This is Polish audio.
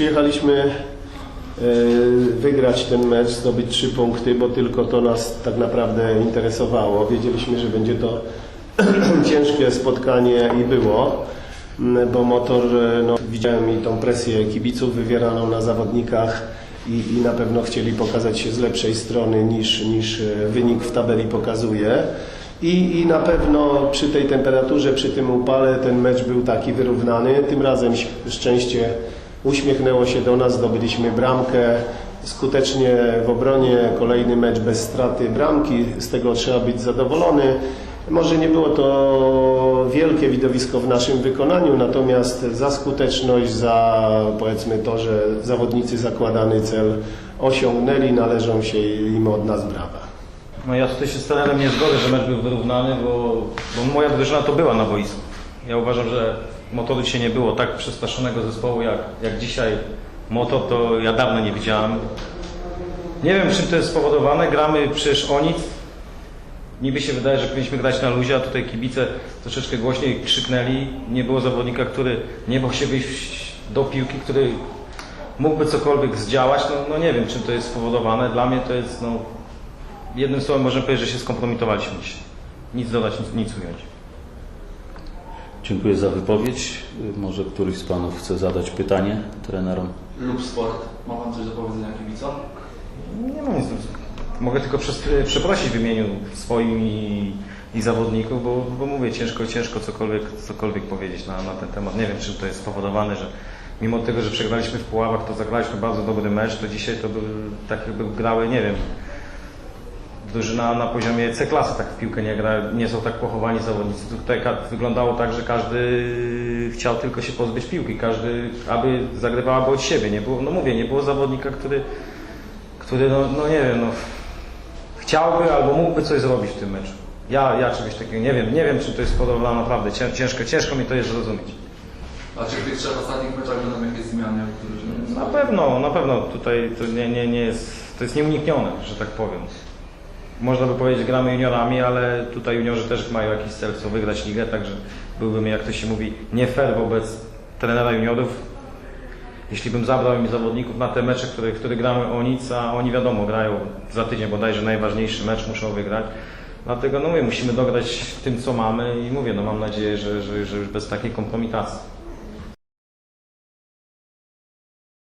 Przyjechaliśmy e, wygrać ten mecz, zdobyć trzy punkty, bo tylko to nas tak naprawdę interesowało. Wiedzieliśmy, że będzie to ciężkie spotkanie i było, bo motor, no, widziałem i tą presję kibiców wywieraną na zawodnikach i, i na pewno chcieli pokazać się z lepszej strony niż, niż e, wynik w tabeli pokazuje. I, I na pewno przy tej temperaturze, przy tym upale ten mecz był taki wyrównany. Tym razem szczęście uśmiechnęło się do nas, zdobyliśmy bramkę. Skutecznie w obronie, kolejny mecz bez straty bramki, z tego trzeba być zadowolony. Może nie było to wielkie widowisko w naszym wykonaniu, natomiast za skuteczność, za powiedzmy to, że zawodnicy zakładany cel osiągnęli, należą się im od nas brawa. No ja tutaj się z trenerem nie zgodzę, że mecz był wyrównany, bo, bo moja drużyna to była na boisku. Ja uważam, że motoru dzisiaj nie było tak przestraszonego zespołu jak, jak dzisiaj motor, to ja dawno nie widziałem. Nie wiem czym to jest spowodowane, gramy przecież o nic. Niby się wydaje, że powinniśmy grać na luzie, a tutaj kibice troszeczkę głośniej krzyknęli. Nie było zawodnika, który nie bał się wyjść do piłki, który mógłby cokolwiek zdziałać. No, no nie wiem czym to jest spowodowane. Dla mnie to jest no, Jednym słowem możemy powiedzieć, że się skompromitowaliśmy dzisiaj. Nic dodać, nic, nic ująć. Dziękuję za wypowiedź. Może któryś z Panów chce zadać pytanie trenerom? lub sport. Ma Pan coś do powiedzenia kibicom? Nie mam nic. do- Mogę tylko przeprosić w imieniu swoim i, i zawodników, bo, bo mówię, ciężko, ciężko cokolwiek, cokolwiek powiedzieć na, na ten temat. Nie wiem, czym to jest spowodowane, że mimo tego, że przegraliśmy w Puławach, to zagraliśmy bardzo dobry mecz, to dzisiaj to był tak jakby grały, nie wiem, drużyna na poziomie C-klasy tak w piłkę nie gra, nie są tak pochowani zawodnicy. Tutaj wyglądało tak, że każdy chciał tylko się pozbyć piłki, każdy, aby zagrywałaby od siebie. Nie było, no mówię, nie było zawodnika, który, który no, no nie wiem, no, chciałby albo mógłby coś zrobić w tym meczu. Ja, ja czegoś takiego nie wiem, nie wiem czym to jest spowodowane naprawdę, Cię- ciężko, ciężko mi to jest zrozumieć. A czy w tych trzech ostatnich meczach będą jakieś zmiany, których Na pewno, na pewno tutaj to nie, nie, nie jest, to jest nieuniknione, że tak powiem. Można by powiedzieć, gramy juniorami, ale tutaj juniorzy też mają jakiś cel, chcą wygrać ligę, także byłbym, jak to się mówi, nie fair wobec trenera juniorów. Jeśli bym zabrał im zawodników na te mecze, które, które gramy o nic, a oni wiadomo, grają za tydzień bodajże najważniejszy mecz, muszą wygrać. Dlatego no mówię, musimy dograć tym, co mamy i mówię, no mam nadzieję, że, że, że już bez takiej kompromitacji.